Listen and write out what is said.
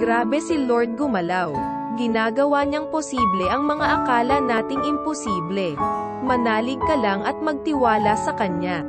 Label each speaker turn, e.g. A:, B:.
A: Grabe si Lord gumalaw. Ginagawa niyang posible ang mga akala nating imposible. Manalig ka lang at magtiwala sa Kanya.